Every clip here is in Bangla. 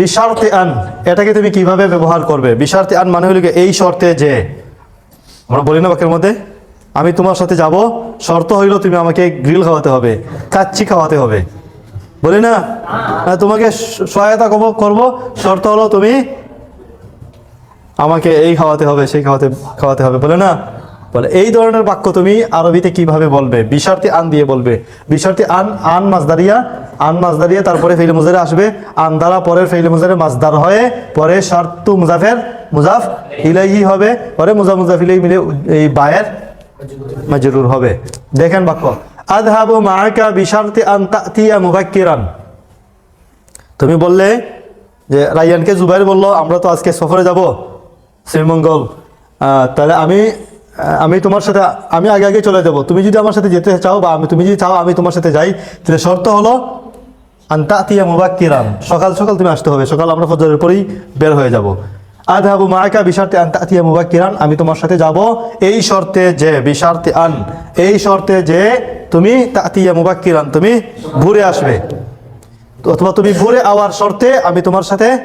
বিশার্তে আন, এটাকে তুমি কীভাবে ব্যবহার করবে? বিশার্তে আন মানে হলো এই শর্তে যে, আমরা বলি না বাক্যের মধ্যে, আমি তোমার সাথে যাব, শর্ত হইল তুমি আমাকে গ্রিল খাওয়াতে হবে, কাচ্চি খাওয়াতে হবে। বলি না? তোমাকে সহায়তা করব করব, শর্ত হলো তুমি আমাকে এই খাওয়াতে হবে, সেই খাওয়াতে খাওয়াতে হবে। বলে না? বলে, এই ধরনের বাক্য তুমি আরবিতে কীভাবে বলবে? বিশার্তি আন দিয়ে বলবে, বিশার্তি আন আন মাসদারিয়া আন মাসদারিয়া তারপরে ফেইল মুজারে আসবে, আন দ্বারা পরের ফেইল মুজারে মাসদার হয়ে, পরে শার্তু মুজাফের, মুজাফ ইলাইহি হবে, পরে মুজা মুজাফ ইলাই মিলে এই বায়ের মাজরুর হবে। দেখেন বাক্য আদহাবু মাআকা বিশার্তি আন তাতিয়া মুবাক্কিরান। তুমি বললে যে রায়ানকে জুবাইর বলল, আমরা তো আজকে সফরে যাব শ্রীমঙ্গল তাহলে আমি আমি তোমার সাথে, আমি আগে আগে চলে যাব। তুমি যদি আমার সাথে যেতে চাও বা আমি তুমি যদি চাও আমি তোমার সাথে যাই, তাহলে শর্ত হলো আন্তাতিয়া মুবাক্কিরান। সকাল সকাল তুমি আসতে হবে। সকাল আমরা ফজরের পরেই বের হয়ে যাব। আধাবু মায়কা বিশার্তে আন্তাতিয়া মুবাক্কিরান। আমি তোমার সাথে যাব এই শর্তে যে, বিশার্তে আন, এই শর্তে যে তুমি তাতিয়া মুবাক্কিরান, তুমি ঘুরে আসবে। অথবা তুমি ভোরে আওয়ার শর্তে আমি তোমার সাথে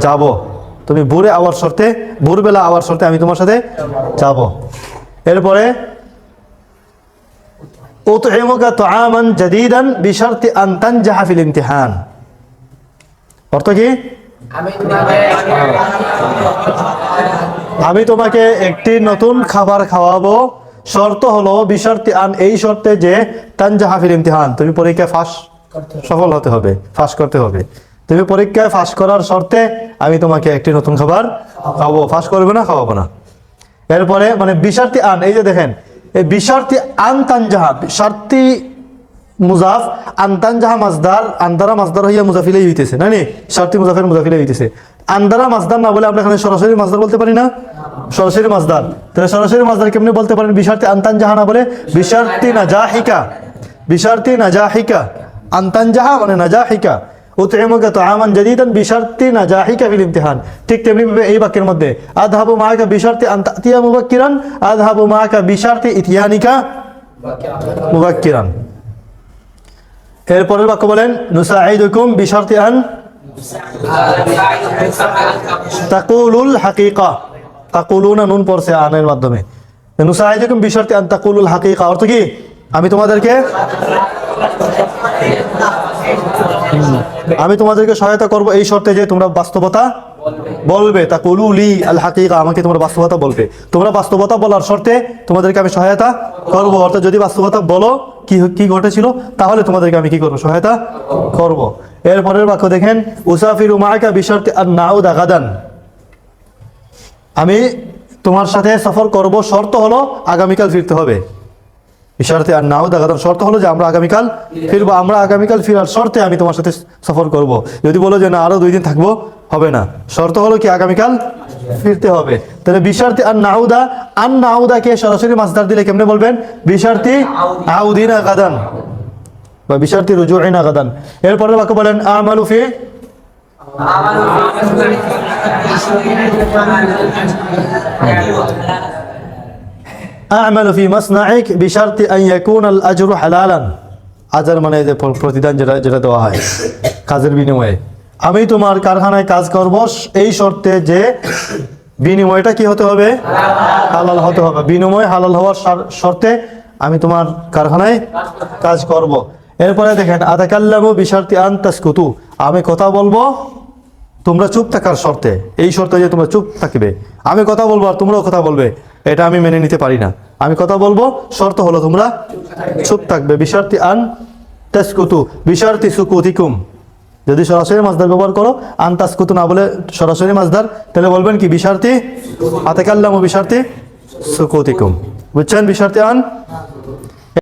যাব। তুমি ভোরে আওয়ার শর্তে ভোরবেলা আওয়ার শর্তে আমি তোমার সাথে যাব। এরপরে উতইমুকা তুআমান জাদীদান বিশারতি আন তানজাহা ফিল ইমতিহান। অর্থ কি? আমি তোমাকে একটি নতুন খাবার খাওয়াবো। শর্ত হলো বিশারতি আন এই শর্তে যে তানজাহা ফিল ইমতিহান। তুমি পরীক্ষায় ফাঁস সফল হতে হবে ফাঁস করতে হবে। তুমি পরীক্ষায় ফাঁস করার শর্তে আমি তোমাকে একটি নতুন খাবার খাওয়াবো। ফাঁস করবে না, খাওয়াবো না। এরপরে মানে বিশার্তি আন, এই যে দেখেন, এই বিশার্তি আন তানজাহা বিশার্তি মুজাফ, আন্তানজাহা মাজদার, আন্দারা মাজদার হইয়া মুজাফিলেই হইতেছে, না নি? শার্তি মুজাফের মুজাফিলে হইতেছে। আন্দারা মাজদার না বলে আমরা এখানে সরাসরি মাজদার বলতে পারি না? সরাসরি মাজদার। তাহলে সরাসরি মাজদার কেমনি বলতে পারেন? বিশার্তি আন্তানজাহা না বলে বিশার্তি নাজাহিকা। বিশার্তি নাজাহিকা। আন্তানজাহা মানে নাজাহিকা। উতইমুকা তুআমান জাদীদান বিশার্তি নাজাহিকা ফিল ইমতিহান। ঠিক তেমনি এই বাক্যের মধ্যে, আযহাবু মাআকা বিশার্তি আন তাতিয়া মুবাক্কিরান, আযহাবু মাআকা বিশার্তি ইতিয়ানিকা মুবাক্কিরান। এরপরের বাক্য বলেন নুসাইদুকুম বিশার্তি আন তাকুলুল হাকিকা। তাকুলুনা নুন পড়ছে আনের মাধ্যমে। নুসাইদুকুম বিশার্তি আন তাকুলুল হাকিকা, অর্থ কি? আমি তোমাদেরকে আমি তোমাদেরকে সহায়তা করব এই শর্তে যে তোমরা বাস্তবতা বলবে। তা কলুলি আল হাকিকা, আমাকে তোমরা বাস্তবতা বলবে। তোমরা বাস্তবতা বলার শর্তে তোমাদেরকে আমি সহায়তা করব। অর্থাৎ যদি বাস্তবতা বলো কি কি ঘটেছিল, তাহলে তোমাদেরকে আমি কি করব? সহায়তা করব। এরপরের বাক্য দেখেন, উসাফির উমায়কা বিশর্তে আর নাউদা গাদান। আমি তোমার সাথে সফর করব, শর্ত হলো আগামীকাল ফিরতে হবে। ইশারতে আর নাও দেখাতাম শর্ত হলো যে আমরা আগামীকাল ফিরবো, আমরা আগামীকাল ফিরার শর্তে আমি তোমার সাথে সফর করব। যদি বলো যে না, আরও দুই দিন থাকব, হবে না। শর্ত হলো কি, আগামীকাল ফিরতে হবে। তাহলে বিশার্থী আর নাউদা আন নাউদাকে সরাসরি মাসদার দিলে কেমনে বলবেন? বিশার্তি আউদিনা গাদান। বা বিশার্তি রুজুইনা গাদান। এরপরে বাক্য বলেন, আমালু ফি আ'মালু ফি মাসনাইক বিশার্তি আন ইয়াকুনা আল আজরু হালালান আজার মানে যে প্রতিদান যেটা যেটা দেওয়া হয়। কাজের বিনিময়ে। আমি তোমার কারখানায় কাজ করব, এই শর্তে যে বিনিময়টা কি হতে হবে? হালাল হতে হবে। বিনিময় হালাল হওয়ার শর্তে আমি তোমার কারখানায় কাজ করব। এরপরে দেখেন, আতাকাল্লামু বিশার্তি আন তাসকুতু। আমি কথা বলব তোমরা চুপ থাকার শর্তে। এই শর্তে যে তোমরা চুপ থাকবে। আমি কথা বলব আর তোমরাও কথা বলবে। এটা আমি মেনে নিতে পারি না। আমি কথা বলব, শর্ত হলো তোমরা চুপ থাকবে। বিশার্তি আন তেসকুতু, বিশার্তি সুকুতিকুম। যদি সরাসরি মাছদার ব্যবহার করো, আন তাসকুতু না বলে সরাসরি মাছদার, তাহলে বলবেন কি বিশার্তি? আতেকাল্লাম বিশার্তি সুকুতিকুম। বুঝছেন বিশার্তি আন?